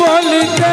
বলিতে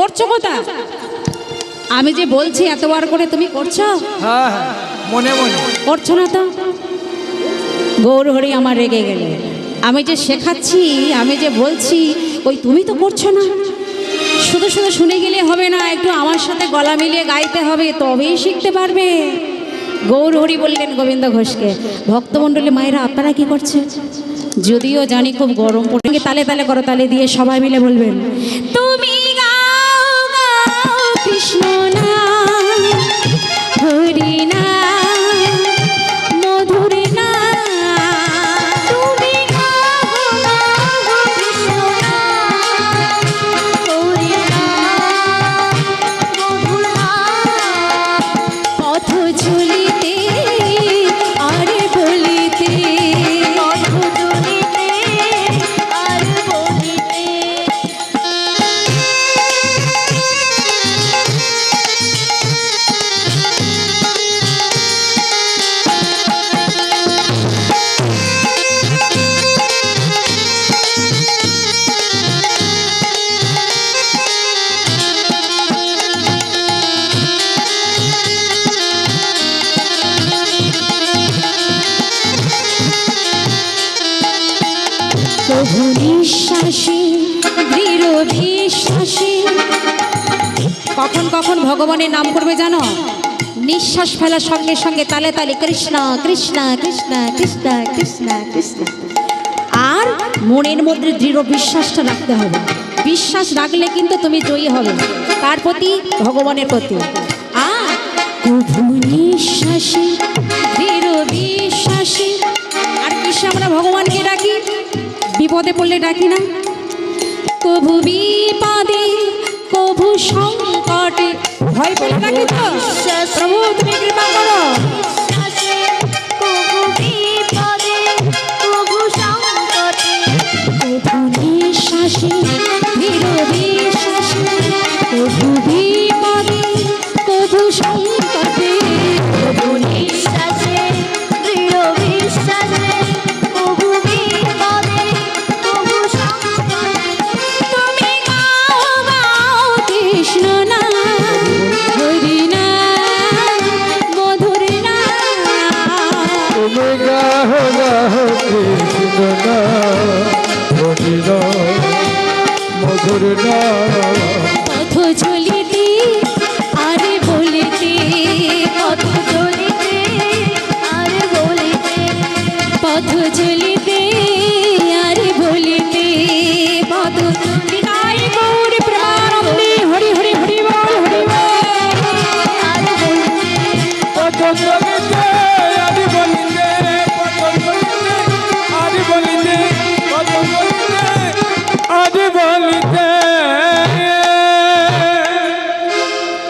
করছ কোথা আমি যে বলছি এতবার করে তুমি করছ? হ্যাঁ হ্যাঁ মনে মনে। করছ না তো? গৌর হরি আমার রেগে গেলে। আমি যে শেখাচ্ছি আমি যে বলছি ওই তুমি তো করছ না। শুধু শুধু শুনে গেলে হবে না একটু আমার সাথে গলা মিলিয়ে গাইতে হবে তবেই শিখতে পারবে। গৌর হরি বললেন গোবিন্দ ঘোষকে ভক্তমণ্ডলী মায়েরা আপনারা কি করছে? যদিও জানি খুব গরম পড়ে তালে তালে করো তালে দিয়ে সবাই মিলে বলবেন তুমি গাও নিঃশ্বাসী দৃঢ় কখন কখন ভগবানের নাম করবে জানো নিঃশ্বাস ফেলার সঙ্গে সঙ্গে তালে তালে কৃষ্ণ কৃষ্ণ কৃষ্ণ কৃষ্ণ কৃষ্ণ কৃষ্ণ আর মনের মধ্যে দৃঢ় বিশ্বাসটা রাখতে হবে বিশ্বাস রাখলে কিন্তু তুমি জয়ী হবে তার প্রতি ভগবানের প্রতি আর নিঃশ্বাসী দৃঢ় বিশ্বাসী বিপদে পড়লে ডাকি না। কভু বিপদে কভু সংকটে। ভয় পেলে ডাকি তো। প্রভু তুমি কৃপা করো। Thank নিঃশ্বাসে পথ চলিতে আরে বলিতে পথ চলিতে আরে বলিতে পথ চলিতে।